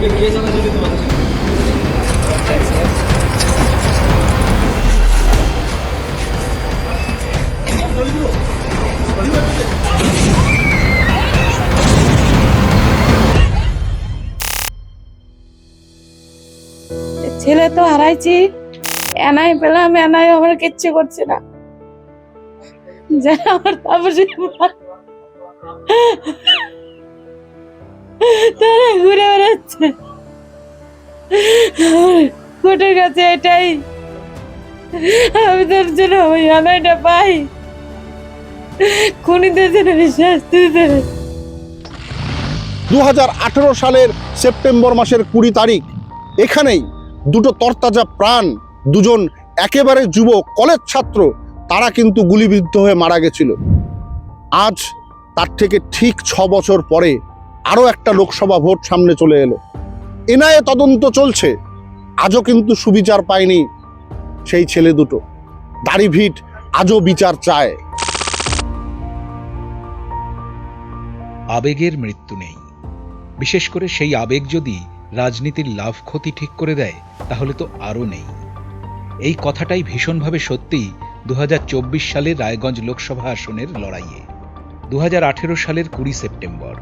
우리가 기회장을 드리도록 하겠습니다. ছেলে তো হারাইছি। এনাই পেলাম এনাই আমার কিচ্ছু করছে না। যা আমার তাপসী। তারা ঘুরে বেড়াচ্ছে। কোর্টের কাছে এটাই। আমি তোর জন্য ওই আনাইটা পাই। খুনিদের জন্য শাস্তি দিতে। হবে। দু সালের সেপ্টেম্বর মাসের কুড়ি তারিখ। এখানেই দুটো তরতাজা প্রাণ, দুজন একেবারে যুবক কলেজ ছাত্র, তারা কিন্তু গুলিবিদ্ধ হয়ে মারা গেছিল। আজ তার থেকে ঠিক ছ বছর পরে আরও একটা লোকসভা ভোট সামনে চলে এলো। এনআইএ তদন্ত চলছে, আজও কিন্তু সুবিচার পায়নি সেই ছেলে দুটো। দাড়ি ভিট আজও বিচার চায়। আবেগের মৃত্যু নেই। বিশেষ করে সেই আবেগ যদি রাজনীতির লাভ ক্ষতি ঠিক করে দেয়, তাহলে তো আরও নেই। এই কথাটাই ভীষণভাবে সত্যি দু সালের রায়গঞ্জ লোকসভা আসনের লড়াইয়ে। দু হাজার আঠেরো সালের কুড়ি সেপ্টেম্বর।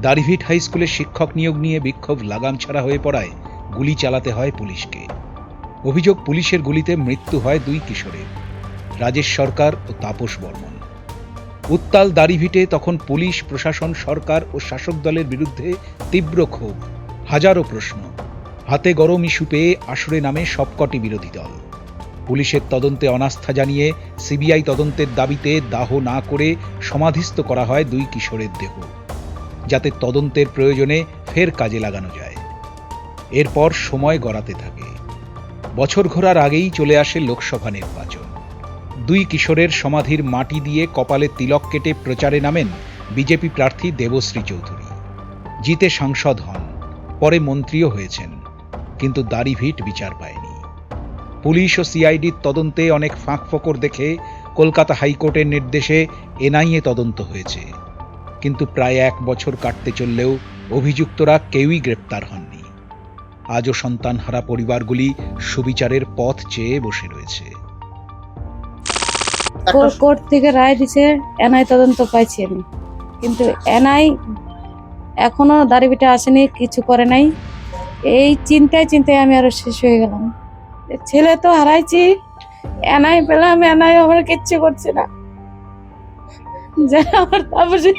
দাড়িভিট হাই স্কুলে শিক্ষক নিয়োগ নিয়ে বিক্ষোভ লাগাম ছাড়া হয়ে পড়ায় গুলি চালাতে হয় পুলিশকে। অভিযোগ পুলিশের গুলিতে মৃত্যু হয় দুই কিশোরের, রাজেশ সরকার ও তাপস বর্মন। উত্তাল দাড়িভিটে তখন পুলিশ, প্রশাসন, সরকার ও শাসক দলের বিরুদ্ধে তীব্র ক্ষোভ। হাজারো প্রশ্ন। হাতে গরম ইস্যু পেয়ে আসরে নামে সবকটি বিরোধী দল। পুলিশের তদন্তে অনাস্থা জানিয়ে সিবিআই তদন্তের দাবিতে দাহ না করে সমাধিস্থ করা হয় দুই কিশোরের দেহ। যাতে তদন্তের প্রয়োজনে ফের কাজে লাগানো যায়। এরপর সময় গড়াতে থাকে। বছর ঘোরার আগেই চলে আসে লোকসভা নির্বাচন। দুই কিশোরের সমাধির মাটি দিয়ে কপালে তিলক কেটে প্রচারে নামেন বিজেপি প্রার্থী দেবশ্রী চৌধুরী। জিতে সাংসদ হন। পরে মন্ত্রীও হয়েছেন, কিন্তু দাড়িভিট বিচার পায়নি। পুলিশ ও সিআইডির তদন্তে অনেক ফাঁক ফোকর দেখে কলকাতা হাইকোর্টের নির্দেশে এনআইএ তদন্ত হয়েছে। কিন্তু প্রায় এক বছর কাটতে চললেও অভিযুক্তরা কেউই গ্রেপ্তার হননি। আজও সন্তানহারা পরিবারগুলি সুবিচারের পথ চেয়ে বসে রয়েছে। কোর্ট- থেকে রায় দিছে এনআই তদন্ত পাইছি আমি। কিন্তু এনআই এখনও দাঁড়িবিটা আসেনি, কিছু করে নাই। এই চিন্তায় চিন্তায় আমি আরও শেষ হয়ে গেলাম। ছেলে তো হারাইছি এনআই পেলাম এনআই আমার কিচ্ছু করছে না। যা আমার তাপসী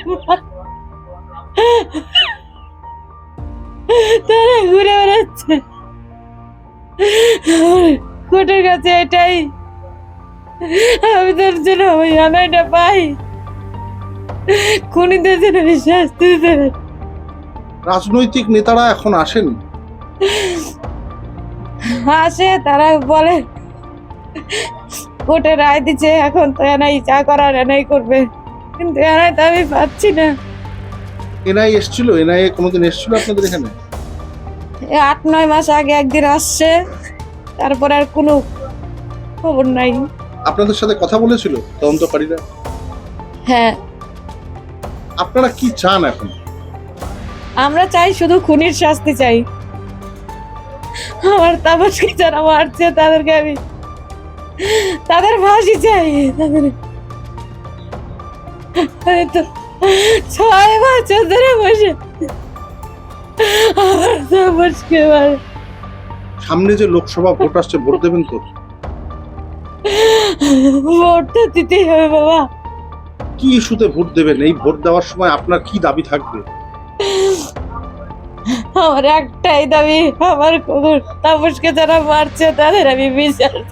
তারা ঘুরে বেড়াচ্ছে। কোর্টের কাছে এটাই। আমি তোর জন্য ওই আনাইটা পাই। খুনিদের জন্য শাস্তি দিতে। রাজনৈতিক নেতারা এখন আসেন? আসে তারা বলে কোর্টে রায় দিচ্ছে এখন তো এনাই যা করার এনাই করবে। কিন্তু এনাই তো আমি পাচ্ছি না। এনআই এসছিল? এনআইএ কোনোদিন এসছিল আপনাদের এখানে? আট নয় মাস আগে একদিন আসছে তারপর আর কোনো খবর নাই। আপনাদের সাথে কথা বলেছিল তদন্তকারীরা? হ্যাঁ। আপনারা কি চান এখন? আমরা চাই শুধু খুনির শাস্তি চাই। আমার তাপসকে যারা মারছে তাদেরকে আমি তাদের ফাঁসি চাই। তাদের তো ছয় বছর ধরে বসে আমার তাপসকে মার। সামনে যে লোকসভা ভোট আসছে ভোট দেবেন তো? ভোটটা দিতেই হবে বাবা। কি ইস্যুতে ভোট দেবেন? এই ভোট দেওয়ার সময় আপনার কি দাবি থাকবে? আমার একটাই দাবি, আমার কুকুর তাপসকে যারা মারছে, তাদের আমি বিচার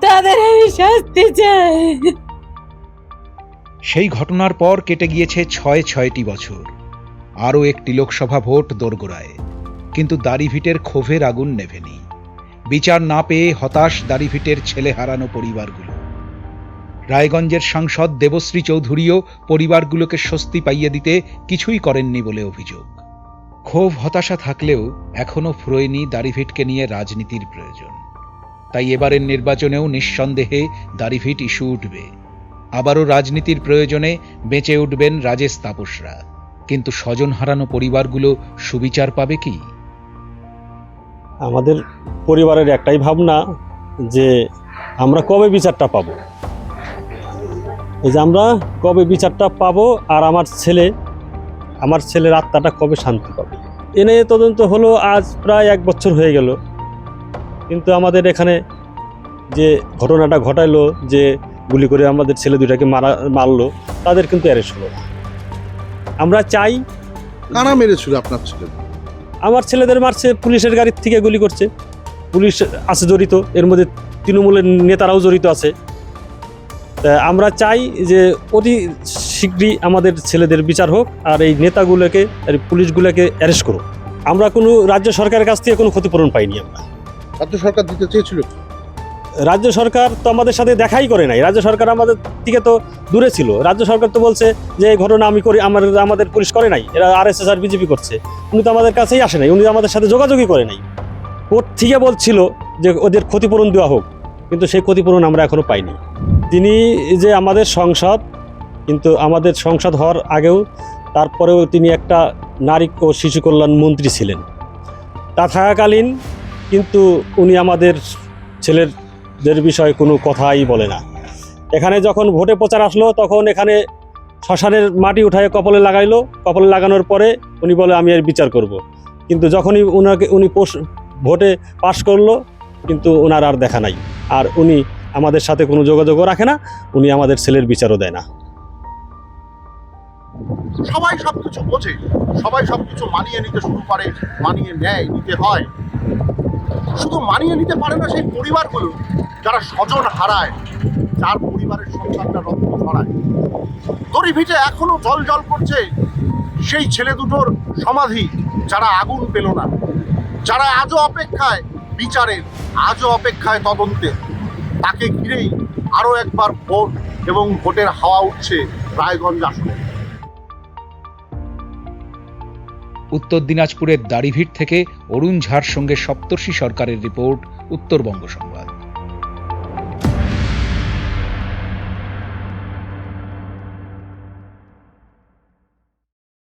তাদের আমি শাস্তি চাই। সেই ঘটনার পর কেটে গিয়েছে ছয় ছয়টি বছর। আরও একটি লোকসভা ভোট দোরগোড়ায়। কিন্তু দাড়িভিটের ক্ষোভের আগুন নেভেনি। বিচার না পেয়ে হতাশ দাড়িভিটের ছেলে হারানো পরিবারগুলো। রায়গঞ্জের সাংসদ দেবশ্রী চৌধুরীও পরিবারগুলোকে স্বস্তি পাইয়ে দিতে কিছুই করেননি বলে অভিযোগ। ক্ষোভ, হতাশা থাকলেও এখনও ফুরোয়নি দাড়িভিটকে নিয়ে রাজনীতির প্রয়োজন। তাই এবারের নির্বাচনেও নিঃসন্দেহে দাড়িভিট ইস্যু উঠবে। আবারও রাজনীতির প্রয়োজনে বেঁচে উঠবেন রাজেশ তাপসরা। কিন্তু স্বজন হারানো পরিবারগুলো সুবিচার পাবে কি? আমাদের পরিবারের একটাই ভাবনা যে আমরা কবে বিচারটা পাবো? এই যে আমরা কবে বিচারটা পাবো আর আমার ছেলে আমার ছেলের আত্মাটা কবে শান্তি পাবে? এনে তদন্ত হলো আজ প্রায় এক বছর হয়ে গেল। কিন্তু আমাদের এখানে যে ঘটনাটা ঘটাইলো যে গুলি করে আমাদের ছেলে দুটাকে মারা মারলো তাদের কিন্তু অ্যারেস্ট হলো আমরা চাই কারা মেরেছিল আপনার ছেলে? আমার ছেলেদের মারছে পুলিশের গাড়ির থেকে গুলি করছে। পুলিশ আছে জড়িত এর মধ্যে তৃণমূলের নেতারাও জড়িত আছে। তা আমরা চাই যে অতি শীঘ্রই আমাদের ছেলেদের বিচার হোক আর এই নেতাগুলোকে আর পুলিশগুলোকে অ্যারেস্ট করুক। আমরা কোনো রাজ্য সরকারের কাছ থেকে কোনো ক্ষতিপূরণ পাইনি আমরা। রাজ্য সরকার দিতে চেয়েছিল? রাজ্য সরকার তো আমাদের সাথে দেখাই করে নাই। রাজ্য সরকার আমাদের থেকে তো দূরে ছিল। রাজ্য সরকার তো বলছে যে এই ঘটনা আমি করি আমার আমাদের পুলিশ করে নাই। এরা আর এস এস আর বিজেপি করছে। উনি তো আমাদের কাছেই আসে নাই। উনি আমাদের সাথে যোগাযোগই করে নাই। কোর্ট থেকে বলছিল যে ওদের ক্ষতিপূরণ দেওয়া হোক। কিন্তু সেই ক্ষতিপূরণ আমরা এখনও পাইনি। তিনি যে আমাদের সংসদ কিন্তু আমাদের সংসদ হওয়ার আগেও তারপরেও তিনি একটা নারী ও শিশু কল্যাণ মন্ত্রী ছিলেন। তা থাকাকালীন কিন্তু উনি আমাদের ছেলেদের বিষয়ে কোনো কথাই বলে না। এখানে যখন ভোটে প্রচার আসলো, তখন এখানে শ্মশানের মাটি উঠায় কপালে লাগাইলো। কপালে লাগানোর পরে উনি বলে, আমি এর বিচার করব। কিন্তু যখনই ওনাকে উনি ভোটে পাশ করল, কিন্তু ওনার আর দেখা নাই। আর উনি আমাদের সাথে কোনো যোগাযোগও রাখে না, উনি আমাদের ছেলের বিচারও দেয় না। সবাই সবকিছু বোঝে, সবাই সবকিছু মানিয়ে নিতে শুরু করে, মানিয়ে নেয়, নিতে হয়। শুধু মানিয়ে নিতে পারে না সেই পরিবারগুলো, যারা স্বজন হারায়, যার পরিবারের সন্তানটা রক্ত ছড়ায়। দড়ি ভিটে এখনও জল জল করছে সেই ছেলে দুটোর সমাধি, যারা আগুন পেল না। যারা আজও অপেক্ষায়, বিচারের আজও অপেক্ষায় তদন্তের তাকে ঘিরেই আরও একবার ভোট এবং ভোটের হাওয়া উঠছে রায়গঞ্জ আসনে। উত্তর দিনাজপুরের দাড়িভিট থেকে অরুণ ঝার সঙ্গে সপ্তর্ষি সরকারের রিপোর্ট উত্তরবঙ্গ সংবাদ।